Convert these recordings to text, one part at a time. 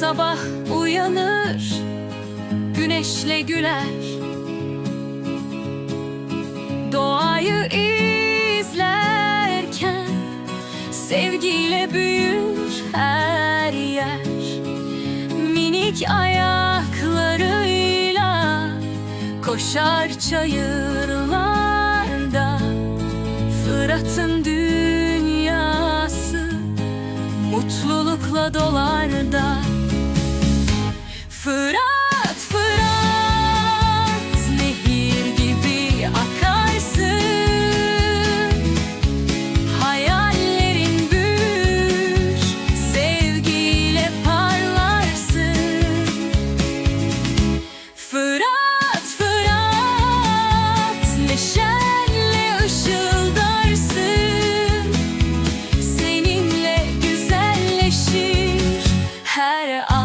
Sabah uyanır Güneşle güler. Doğayı izlerken Sevgiyle büyür her yer. Minik ayaklarıyla Koşar çayırlarda. Fırat'ın dünyası Mutlulukla dolar da. ışıldarsın Seninle güzelleşir her an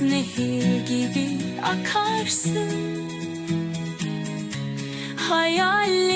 Nehir gibi akarsın. Hayal